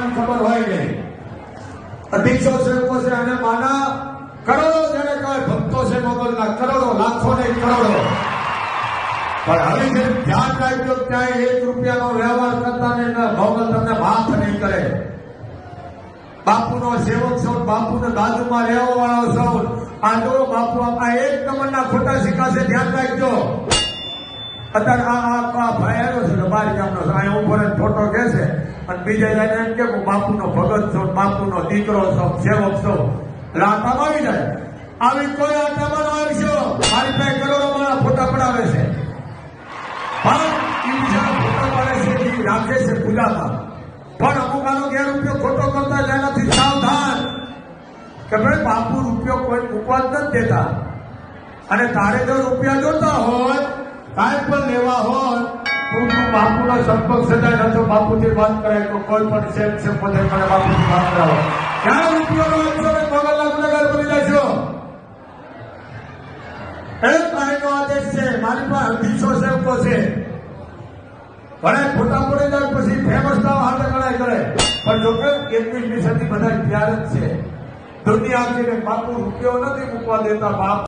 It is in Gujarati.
નામ ખબર હોય નહીં? અઢીસો સેવકો છે અને માના કરોડો જેને કહેવાય ભક્તો છે મોગલના, કરોડો લાખો ને કરોડો. પણ હવે જે ધ્યાન રાખજો ક્યાંય એક રૂપિયાનો વ્યવહાર કરતા ને મોગલ તમને માફ નહીં કરે. બાપુનો સેવક સૌ બાપુને બાજુમાં રહેવા વાળો સૌ આંધળો બાપુ આપણા એક નંબરના ખોટા સિક્કા છે, ધ્યાન રાખજો. અત્યારે આ ભાઈ આવ્યો છે બાર ગામનો અહીંયા ઊભો બીજા એમ કે બાપુનો ભગત છું, બાપુનો દીકરો છું, સેવક છું. એટલે આવી જાય. આવી કોઈ આટામાં ન આવશો. મારી પાસે કરોડો મારા ફોટા પડાવે છે. પણ એ રાખે છે પૂજામાં પણ અમુક આનો ગેરઉપયોગ ખોટો કરતા એનાથી સાવધાન. કે ભાઈ બાપુ રૂપિયો કોઈ મૂકવા જ નથી દેતા. અને તારે જો રૂપિયા જોતા હોય કાંઈ પણ લેવા હોય બાપુનો સંપર્ક સદાય નતો બાપુથી વાત કરાય તો કોઈ પણ સેમ છે પોતે મને બાપુથી વાત કરાવો. ક્યારે રૂપિયો નો આપશો ને? પગલના ગુનેગાર બની જશો એક ભાઈનો આદેશ છે. મારી પાસે અઢીસો સેવકો છે. ભલે ખોટા પડી જાય પછી ફેમસ ના હાથે કણાય કરે. પણ જો કે એકવીસમી સદી બધા તૈયાર જ છે. દુનિયા બાપુ રૂપિયો નથી મૂકવા દેતા બાપ.